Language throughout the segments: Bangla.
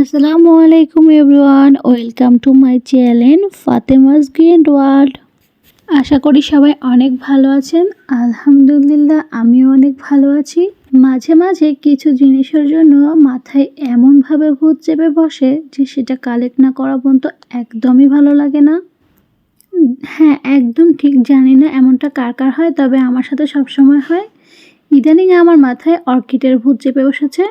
আসসালামু আলাইকুম everyone, welcome to my channel Fatema's green world. আশা করি সবাই অনেক ভালো আছেন। আলহামদুলিল্লাহ, আমিও অনেক ভালো আছি। মাঝে মাঝে কিছু জিনিসের জন্য মাথায় এমনভাবে ভূত চেপে বসে যে সেটা কালেক্ট না করা পর্যন্ত একদমই ভালো লাগে না। হ্যাঁ একদম ঠিক, জানি না এমনটা কার কার হয়, তবে আমার সাথে সবসময় হয়। ইদানিং আমার মাথায় অর্কিডের ভূত চেপে বসেছে।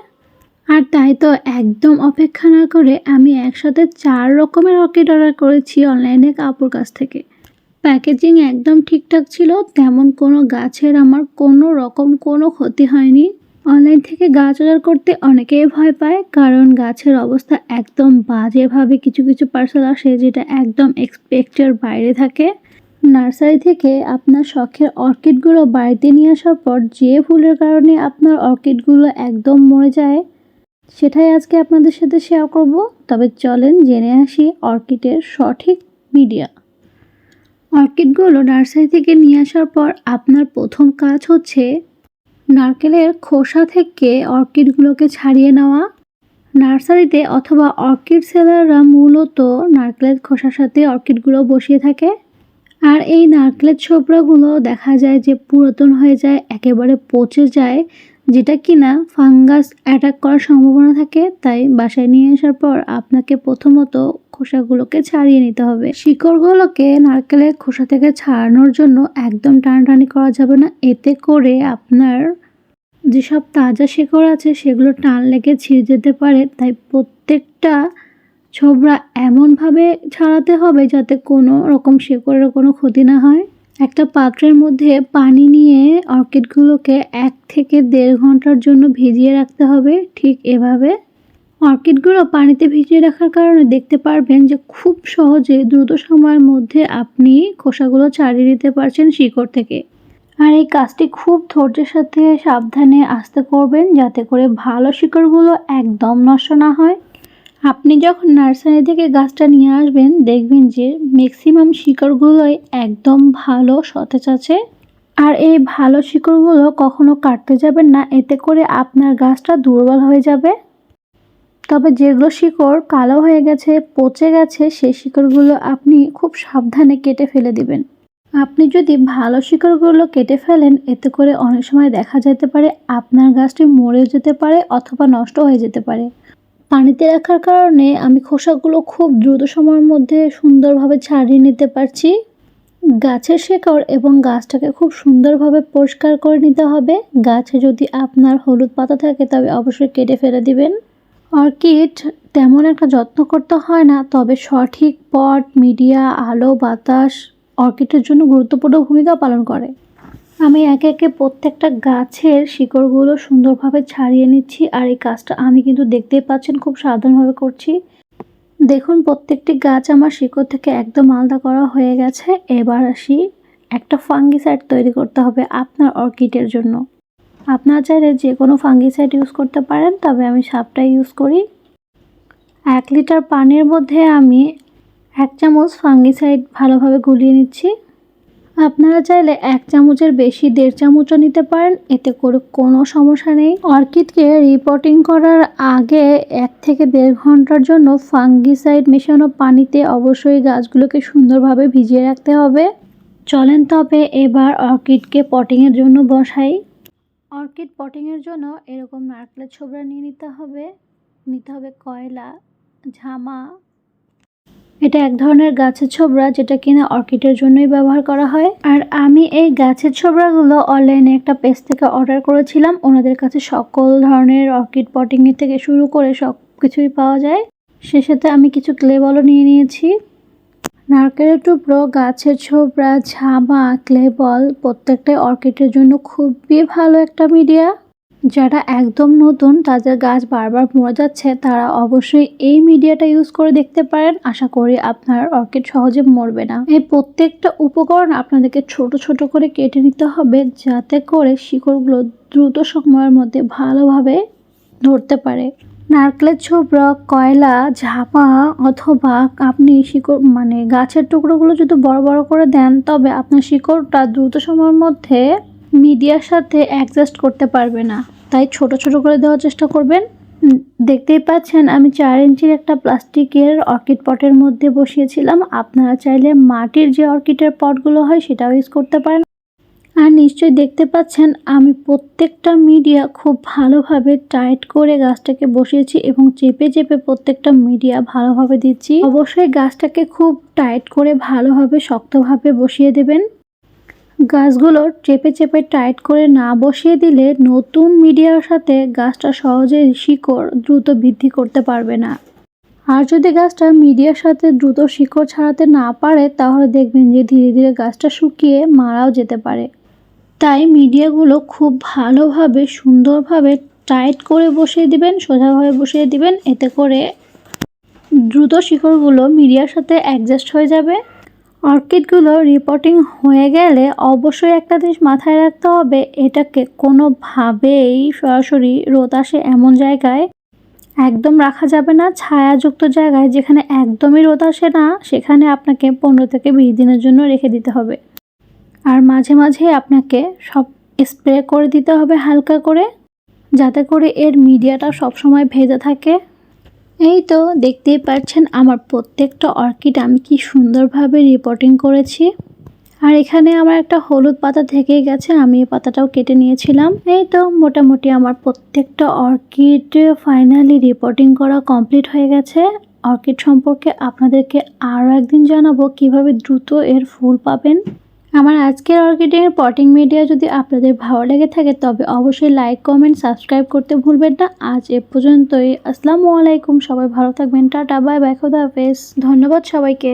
আর তাই তো একদম অপেক্ষা না করে আমি একসাথে চার রকমের অর্কিড অর্ডার করেছি অনলাইনে কাপড় কাছ থেকে। প্যাকেজিং একদম ঠিকঠাক ছিল, তেমন কোনো গাছের আমার কোনো রকম কোনো ক্ষতি হয়নি। অনলাইন থেকে গাছ অর্ডার করতে অনেকেই ভয় পায়, কারণ গাছের অবস্থা একদম বাজেভাবে কিছু কিছু পার্সেল আসে যেটা একদম এক্সপেক্টের বাইরে থাকে। নার্সারি থেকে আপনার শখের অর্কিডগুলো বাড়িতে নিয়ে আসার পর যে ফুলের কারণে আপনার অর্কিডগুলো একদম মরে যায়। সেটাই আজকে আপনাদের সাথে শেয়ার করব। তবে চলেন জেনে আসি অর্কিডের সঠিক মিডিয়া অর্কিডগুলো নার্সারি থেকে নিয়ে আসার পর আপনার প্রথম কাজ হচ্ছে নারকেলের খোসা থেকে অর্কিডগুলোকে ছাড়িয়ে নেওয়া। নার্সারিতে অথবা অর্কিড সেলাররা মূলত নারকেলের খোসার সাথে অর্কিডগুলো বসিয়ে থাকে। আর এই নারকেলের ছোবড়াগুলো দেখা যায় যে পুরাতন হয়ে যায়, একেবারে পচে যায়। যেটা কিনা ফাঙ্গাস অ্যাটাক করার সম্ভাবনা থাকে, তাই বাসায় নিয়ে আসার পর আপনাকে প্রথমত খোসাগুলোকে ছাড়িয়ে নিতে হবে। শিকড়গুলোকে নারকেলের খোসা থেকে ছাড়ানোর জন্য একদম টানাটানি করা যাবে না। এতে করে আপনার যেসব তাজা শিকড় আছে, সেগুলো টান লেগে ছিঁড়ে যেতে পারে। তাই প্রত্যেকটা ছোবড়া এমনভাবে ছাড়াতে হবে যাতে কোনো রকম শিকড়ের কোনো ক্ষতি না হয়। একটা পাত্রের মধ্যে পানি নিয়ে অর্কিডগুলোকে এক থেকে দেড় ঘণ্টার জন্য ভিজিয়ে রাখতে হবে, ঠিক এভাবে। অর্কিডগুলো পানিতে ভিজিয়ে রাখার কারণে দেখতে পারবেন যে খুব সহজে দ্রুত সময়ের মধ্যে আপনি খোসাগুলো ছাড়িয়ে নিতে পারছেন শিকড় থেকে। আর এই কাজটি খুব ধৈর্যের সাথে সাবধানে আসতে করবেন যাতে করে ভালো শিকড়গুলো একদম নষ্ট না হয়। আপনি যখন নার্সারি থেকে গাছটা নিয়ে আসবেন, দেখবেন যে ম্যাক্সিমাম শিকড়গুলোই একদম ভালো সতেজ আছে। আর এই ভালো শিকড়গুলো কখনো কাটতে যাবেন না, এতে করে আপনার গাছটা দুর্বল হয়ে যাবে। তবে যেগুলো শিকড় কালো হয়ে গেছে, পচে গেছে, সেই শিকড়গুলো আপনি খুব সাবধানে কেটে ফেলে দিবেন। আপনি যদি ভালো শিকড়গুলো কেটে ফেলেন, এতে করে অনেক সময় দেখা যেতে পারে আপনার গাছটি মরে যেতে পারে অথবা নষ্ট হয়ে যেতে পারে। পানিতে রাখার কারণে আমি খোসাগুলো খুব দ্রুত সময়ের মধ্যে সুন্দরভাবে ছাড়িয়ে নিতে পারছি। গাছের শেকড় এবং গাছটাকে খুব সুন্দরভাবে পরিষ্কার করে নিতে হবে। গাছে যদি আপনার হলুদ পাতা থাকে, তবে অবশ্যই কেটে ফেলে দিবেন। অর্কিড তেমন একটা যত্ন করতে হয় না, তবে সঠিক পট, মিডিয়া, আলো, বাতাস অর্কিডের জন্য গুরুত্বপূর্ণ ভূমিকা পালন করে। আমি একে একে প্রত্যেকটা গাছের শিকড়গুলো সুন্দরভাবে ছাড়িয়ে নিচ্ছি আর এই কাজটা আমি কিন্তু দেখতেই পাচ্ছেন, খুব সাবধানভাবে করছি। দেখুন, প্রত্যেকটি গাছ আমার শিকড় থেকে একদম আলাদা করা হয়ে গেছে। এবার আসি, একটা ফাঙ্গিসাইড তৈরি করতে হবে আপনার অর্কিডের জন্য। আপনার চাইলে যে কোনো ফাঙ্গিসাইড ইউজ করতে পারেন, তবে আমি সাপটাই ইউজ করি। এক লিটার পানির মধ্যে আমি এক চামচ ফাঙ্গিসাইড ভালোভাবে গুলিয়ে নিচ্ছি। আপনারা চাইলে এক চামচের বেশি দেড় চামচও নিতে পারেন, এতে করে কোনো সমস্যা নেই। অর্কিডকে রিপোর্টিং করার আগে এক থেকে দেড় ঘণ্টার জন্য ফাঙ্গিসাইড মেশানো পানিতে অবশ্যই গাছগুলোকে সুন্দরভাবে ভিজিয়ে রাখতে হবে। চলেন তবে এবার অর্কিডকে পটিংয়ের জন্য বসাই। অর্কিড পটিংয়ের জন্য এরকম নারকেলের ছোবড়া নিয়ে নিতে হবে। নিতে হবে কয়লা, ঝামা এটা এক ধরনের গাছের ছোবড়া যেটা কিনা অর্কিডের জন্যই ব্যবহার করা হয়। আর আমি এই গাছের ছোবড়াগুলো অনলাইনে একটা পেজ থেকে অর্ডার করেছিলাম। ওনাদের কাছে সকল ধরনের অর্কিড পটিং থেকে শুরু করে সব কিছুই পাওয়া যায়। সে সাথে আমি কিছু ক্লে বলও নিয়ে নিয়েছি। নারকেলের টুকরো, গাছের ছোবড়া, ঝামা ক্লে বল প্রত্যেকটাই অর্কিডের জন্য খুবই ভালো একটা মিডিয়া যারা একদম নতুন, তাদের গাছ বারবার মরে যাচ্ছে, তারা অবশ্যই এই মিডিয়াটা ইউজ করে দেখতে পারেন। আশা করি আপনার অর্কিড সহজে মরবে না। এই প্রত্যেকটা উপকরণ আপনাদেরকে ছোট ছোট করে কেটে নিতে হবে, যাতে করে শিকড়গুলো দ্রুত সময়ের মধ্যে ভালোভাবে ধরতে পারে। নারকেলের ছোবড়া, কয়লা, ঝাপা অথবা আপনি শিকড় মানে গাছের টুকরোগুলো যদি বড় বড় করে দেন, তবে আপনার শিকড়টা দ্রুত সময়ের মধ্যে মিডিয়ার সাথে অ্যাডজাস্ট করতে পারবে না। তাই ছোট ছোট করে দেওয়ার চেষ্টা করবেন। দেখতেই পাচ্ছেন আমি চার ইঞ্চির একটা প্লাস্টিকের অর্কিড পটের মধ্যে বসিয়েছিলাম। আপনারা চাইলে মাটির যে অর্কিডের পটগুলো হয় সেটাও ইউজ করতে পারেন। আর নিশ্চয়ই দেখতে পাচ্ছেন আমি প্রত্যেকটা মিডিয়া খুব ভালোভাবে টাইট করে গাছটাকে বসিয়েছি এবং চেপে চেপে প্রত্যেকটা মিডিয়া ভালোভাবে দিচ্ছি। অবশ্যই গাছটাকে খুব টাইট করে ভালোভাবে, শক্তভাবে বসিয়ে দেবেন। গাছগুলো চেপে চেপে টাইট করে না বসিয়ে দিলে নতুন মিডিয়ার সাথে গাছটা সহজে শিকড় দ্রুত বৃদ্ধি করতে পারবে না। আর যদি গাছটা মিডিয়ার সাথে দ্রুত শিকড় ছাড়াতে না পারে, তাহলে দেখবেন যে ধীরে ধীরে গাছটা শুকিয়ে মারাও যেতে পারে। তাই মিডিয়াগুলো খুব ভালোভাবে, সুন্দরভাবে টাইট করে বসিয়ে দিবেন, সোজাভাবে বসিয়ে দিবেন, এতে করে দ্রুত শিকড়গুলো মিডিয়ার সাথে অ্যাডজাস্ট হয়ে যাবে। অর্কিডগুলো রিপোর্টিং হয়ে গেলে অবশ্যই একটা জিনিস মাথায় রাখতে হবে, এটাকে কোনোভাবেই সরাসরি রোদ আসে এমন জায়গায় একদম রাখা যাবে না, ছায়াযুক্ত জায়গায় যেখানে একদমই রোদ আসে না, সেখানে আপনাকে পনেরো থেকে বিশ দিনের জন্য রেখে দিতে হবে। আর মাঝে মাঝে আপনাকে সব স্প্রে করে দিতে হবে হালকা করে, যাতে করে এর মিডিয়াটা সবসময় ভেজে থাকে। এই তো দেখতেই পাচ্ছেন আমার প্রত্যেকটা অর্কিড আমি কি সুন্দরভাবে রিপোর্টিং করেছি। আর এখানে আমার একটা হলুদ পাতা থেকেই গেছে, আমি এই পাতাটাও কেটে নিয়েছিলাম। এই তো মোটামুটি আমার প্রত্যেকটা অর্কিড ফাইনালি রিপোর্টিং করা কমপ্লিট হয়ে গেছে। অর্কিড সম্পর্কে আপনাদেরকে আরও একদিন জানাব কীভাবে দ্রুত এর ফুল পাবেন। আমার আজকের অর্কিডের পটিং মিডিয়া যদি আপনাদের ভালো লেগে থাকে, তবে অবশ্যই লাইক কমেন্ট সাবস্ক্রাইব করতে ভুলবেন না। আজ এ পর্যন্তই। আসসালামু আলাইকুম। সবাই ভালো থাকবেন। টাটা বাই বাই খোদা হাফেজ। ধন্যবাদ সবাইকে।